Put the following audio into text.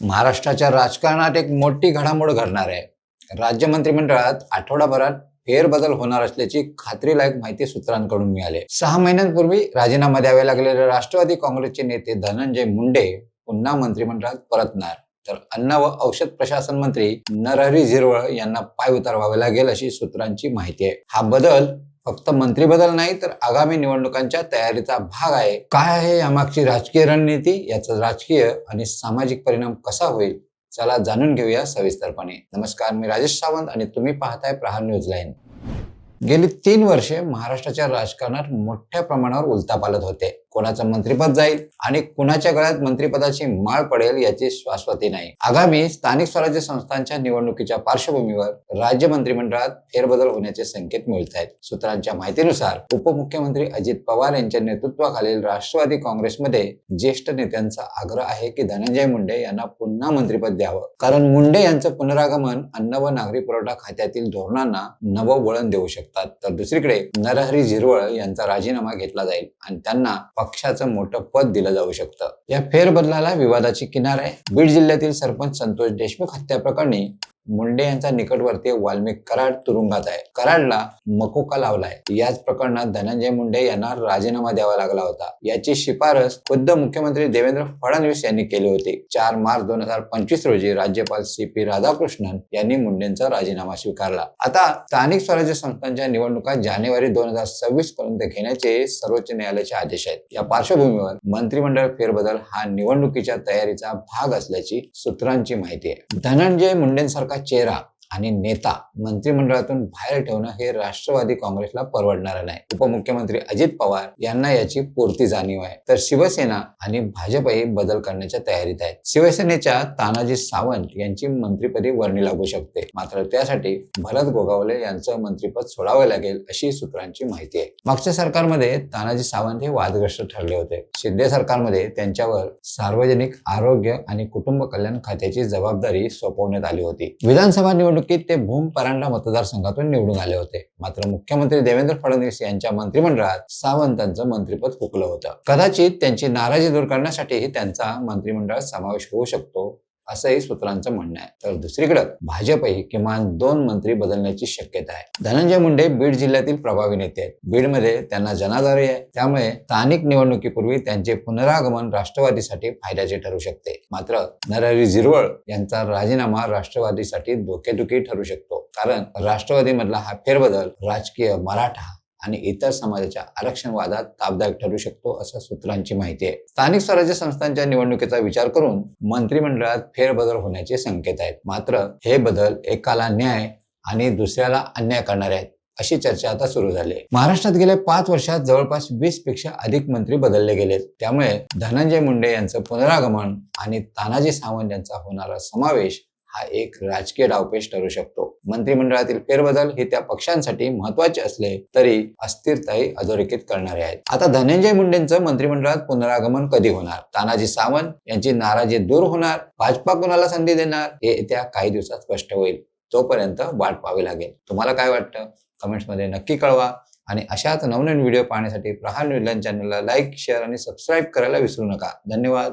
महाराष्ट्राच्या राजकारणात एक मोठी घडामोड घडणार आहे. राज्य मंत्रिमंडळात आठवडाभरात फेरबदल होणार असल्याची खात्रीलायक माहिती सूत्रांकडून मिळाली. सहा महिन्यांपूर्वी राजीनामा द्यावे लागलेले राष्ट्रवादी काँग्रेसचे नेते धनंजय मुंडे पुन्हा मंत्रिमंडळात परतणार. तर अन्न व औषध प्रशासन मंत्री नरहरी झिरवळ यांना पाय उतरवावे लागेल अशी सूत्रांची माहिती आहे. हा बदल फक्त मंत्री बदल नाही तर आगामी निवडणुकांच्या तयारीचा भाग आहे. काय आहे यामागची राजकीय रणनीती? याचा राजकीय आणि सामाजिक परिणाम कसा होईल? चला जाणून घेऊया सविस्तरपणे. नमस्कार मी राजेश सावंत आणि तुम्ही पाहताय प्रहार न्यूज लाईन. गेली तीन वर्षे महाराष्ट्राच्या राजकारणात मोठ्या प्रमाणावर उलथापालत होते. कोणाचं मंत्रीपद जाईल आणि कुणाच्या गळ्यात मंत्रीपदाची माळ पडेल याची शाश्वती नाही. आगामी स्थानिक स्वराज्य संस्थांच्या निवडणुकीच्या पार्श्वभूमीवर राज्य मंत्रिमंडळात फेरबदल होण्याचे संकेत मिळत आहेत सूत्रांच्या माहितीनुसार उपमुख्यमंत्री अजित पवार यांच्या नेतृत्वाखालील राष्ट्रवादी काँग्रेसमध्ये ज्येष्ठ नेत्यांचा आग्रह आहे की धनंजय मुंडे यांना पुन्हा मंत्रिपद द्यावं. कारण मुंडे यांचं पुनरागमन अन्न व नागरी पुरवठा खात्यातील धोरणांना नवं वळण देऊ शकतात. तर दुसरीकडे नरहरी झिरवळ यांचा राजीनामा घेतला जाईल आणि त्यांना पक्षाचं मोठं पद दिलं जाऊ शकतं. या फेरबदलाला विवादाची किनार आहे. बीड जिल्ह्यातील सरपंच संतोष देशमुख हत्या प्रकरणी मुंडे यांचा निकटवर्तीय वाल्मिक कराड तुरुंगात आहे. कराडला मकोका लावलाय. याच प्रकरणात धनंजय मुंडे यांना राजीनामा द्यावा लागला होता. याची शिफारस खुद्द मुख्यमंत्री देवेंद्र फडणवीस यांनी केली होती. चार मार्च दोन हजार पंचवीस रोजी राज्यपाल सी पी राधाकृष्णन यांनी मुंडेंचा राजीनामा स्वीकारला. आता स्थानिक स्वराज्य संस्थांच्या निवडणुका जानेवारी दोन हजार सव्वीस पर्यंत घेण्याचे सर्वोच्च न्यायालयाचे आदेश आहेत. या पार्श्वभूमीवर मंत्रिमंडळ फेरबदल हा निवडणुकीच्या तयारीचा भाग असल्याची सूत्रांची माहिती आहे. धनंजय मुंडेंसारखा चेहरा? आणि नेता मंत्रिमंडळातून बाहेर ठेवणं हे राष्ट्रवादी काँग्रेसला परवडणार नाही. उपमुख्यमंत्री अजित पवार यांना याची पूर्ती जाणीव आहे. तर शिवसेना आणि भाजपही बदल करण्याच्या तयारीत आहेत. शिवसेनेच्या तानाजी सावंत यांची मंत्रीपदी वर्णी लागू शकते. मात्र त्यासाठी भरत गोगावले यांचं मंत्रीपद सोडावं लागेल अशी सूत्रांची माहिती आहे. मागच्या सरकारमध्ये तानाजी सावंत हे वादग्रस्त ठरले होते. शिंदे सरकारमध्ये त्यांच्यावर सार्वजनिक आरोग्य आणि कुटुंब कल्याण खात्याची जबाबदारी सोपवण्यात आली होती. विधानसभा निवडणुकीत ते भूम परांडा मतदारसंघातून निवडून आले होते. मात्र मुख्यमंत्री देवेंद्र फडणवीस यांच्या मंत्रिमंडळात सावंतांचं मंत्रिपद हुकलं होतं. कदाचित त्यांची नाराजी दूर करण्यासाठीही त्यांचा मंत्रिमंडळात समावेश होऊ शकतो. असंही सूत्रांचं म्हणणं आहे. तर दुसरीकडे भाजपही किमान दोन मंत्री बदलण्याची शक्यता आहे. धनंजय मुंडे बीड जिल्ह्यातील प्रभावी नेते आहेत. बीडमध्ये त्यांना जनाधारी आहे. त्यामुळे स्थानिक निवडणुकीपूर्वी त्यांचे पुनरागमन राष्ट्रवादीसाठी फायद्याचे ठरू शकते. मात्र नरहरी झिरवळ यांचा राजीनामा राष्ट्रवादीसाठी धोकेदुखी ठरू शकतो. कारण राष्ट्रवादीमधला हा फेरबदल राजकीय मराठा आणि इतर समाजाच्या आरक्षणवादात ताबदायक तापदायक ठरू शकतो असं सूत्रांची माहिती आहे. स्थानिक स्वराज्य संस्थांच्या निवडणुकीचा विचार करून मंत्रिमंडळात फेरबदल होण्याचे संकेत आहेत. मात्र हे बदल एकाला न्याय आणि दुसऱ्याला अन्याय करणारे आहेत अशी चर्चा आता सुरू झाली आहे. महाराष्ट्रात गेल्या पाच वर्षात जवळपास वीसपेक्षा अधिक मंत्री बदलले गेलेत. त्यामुळे धनंजय मुंडे यांचं पुनरागमन आणि तानाजी सावंत यांचा होणारा समावेश हा एक राजकीय डावपेच ठरू शकतो. मंत्रिमंडळातील फेरबदल हे त्या पक्षांसाठी महत्त्वाचे असले तरी अस्थिरताही अधोरेखित करणारे आहेत. आता धनंजय मुंडेंचं मंत्रिमंडळात पुनरागमन कधी होणार? तानाजी सावंत यांची नाराजी दूर होणार? भाजपा कुणाला संधी देणार? हे येत्या काही दिवसात स्पष्ट होईल. तोपर्यंत वाट पाहावी लागेल. तुम्हाला काय वाटतं? कमेंट्समध्ये नक्की कळवा. आणि अशाच नवनवीन व्हिडिओ पाहण्यासाठी प्रहार न्यूजलँड चॅनलला लाईक शेअर आणि सबस्क्राईब करायला विसरू नका. धन्यवाद.